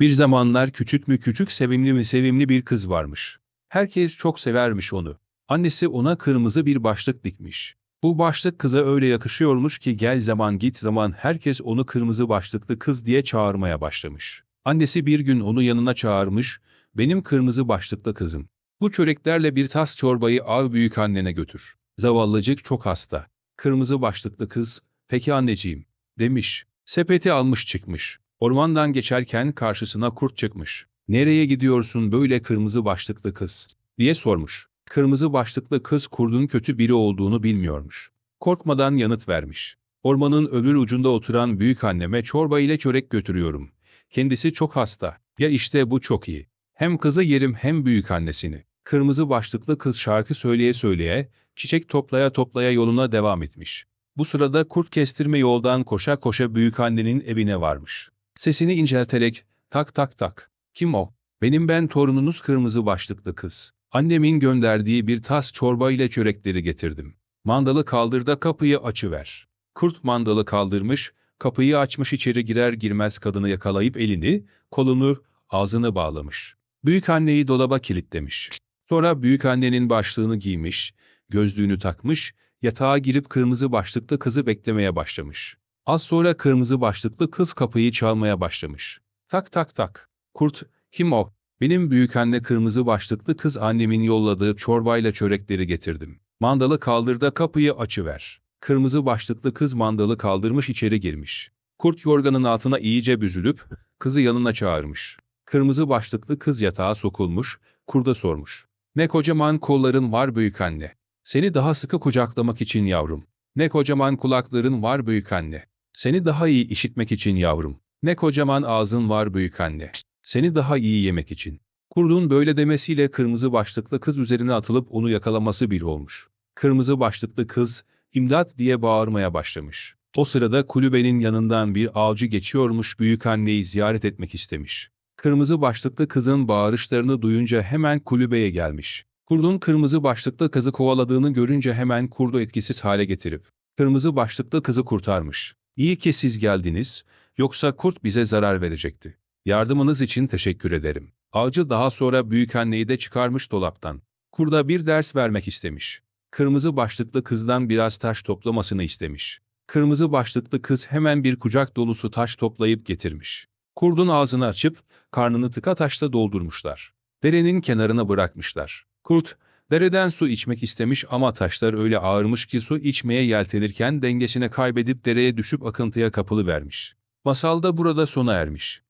Bir zamanlar küçük mü küçük sevimli mi sevimli bir kız varmış. Herkes çok severmiş onu. Annesi ona kırmızı bir başlık dikmiş. Bu başlık kıza öyle yakışıyormuş ki gel zaman git zaman herkes onu kırmızı başlıklı kız diye çağırmaya başlamış. Annesi bir gün onu yanına çağırmış, benim kırmızı başlıklı kızım. Bu çöreklerle bir tas çorbayı al büyük annene götür. Zavallıcık çok hasta. Kırmızı başlıklı kız, peki anneciğim, demiş. Sepeti almış çıkmış. Ormandan geçerken karşısına kurt çıkmış. Nereye gidiyorsun böyle kırmızı başlıklı kız? diye sormuş. Kırmızı başlıklı kız kurdun kötü biri olduğunu bilmiyormuş. Korkmadan yanıt vermiş. Ormanın öbür ucunda oturan büyük anneme çorba ile çörek götürüyorum. Kendisi çok hasta. Ya işte bu çok iyi. Hem kızı yerim hem büyük annesini. Kırmızı başlıklı kız şarkı söyleye söyleye, çiçek toplaya toplaya yoluna devam etmiş. Bu sırada kurt kestirme yoldan koşa koşa büyük annenin evine varmış. Sesini incelterek, tak tak tak, kim o? Benim ben torununuz kırmızı başlıklı kız. Annemin gönderdiği bir tas çorba ile çörekleri getirdim. Mandalı kaldır da kapıyı açıver. Kurt mandalı kaldırmış, kapıyı açmış içeri girer girmez kadını yakalayıp elini, kolunu, ağzını bağlamış. Büyük anneyi dolaba kilitlemiş. Sonra büyük annenin başlığını giymiş, gözlüğünü takmış, yatağa girip kırmızı başlıklı kızı beklemeye başlamış. Az sonra kırmızı başlıklı kız kapıyı çalmaya başlamış. Tak tak tak. Kurt, kim o? Benim büyük anne kırmızı başlıklı kız annemin yolladığı çorbayla çörekleri getirdim. Mandalı kaldır da kapıyı açıver. Kırmızı başlıklı kız mandalı kaldırmış içeri girmiş. Kurt yorganın altına iyice büzülüp kızı yanına çağırmış. Kırmızı başlıklı kız yatağa sokulmuş, kurda sormuş. Ne kocaman kolların var büyük anne. Seni daha sıkı kucaklamak için yavrum. Ne kocaman kulakların var büyük anne. Seni daha iyi işitmek için yavrum. Ne kocaman ağzın var büyük anne. Seni daha iyi yemek için. Kurdun böyle demesiyle kırmızı başlıklı kız üzerine atılıp onu yakalaması bir olmuş. Kırmızı başlıklı kız, imdat diye bağırmaya başlamış. O sırada kulübenin yanından bir avcı geçiyormuş büyük anneyi ziyaret etmek istemiş. Kırmızı başlıklı kızın bağırışlarını duyunca hemen kulübeye gelmiş. Kurdun kırmızı başlıklı kızı kovaladığını görünce hemen kurdu etkisiz hale getirip, kırmızı başlıklı kızı kurtarmış. İyi ki siz geldiniz, yoksa kurt bize zarar verecekti. Yardımınız için teşekkür ederim. Avcı daha sonra büyükanneyi de çıkarmış dolaptan. Kurda bir ders vermek istemiş. Kırmızı başlıklı kızdan biraz taş toplamasını istemiş. Kırmızı başlıklı kız hemen bir kucak dolusu taş toplayıp getirmiş. Kurdun ağzını açıp, karnını tıka taşla doldurmuşlar. Derenin kenarına bırakmışlar. Kurt, dereden su içmek istemiş ama taşlar öyle ağırmış ki su içmeye yeltenirken dengesini kaybedip dereye düşüp akıntıya kapılı vermiş. Masal da burada sona ermiş.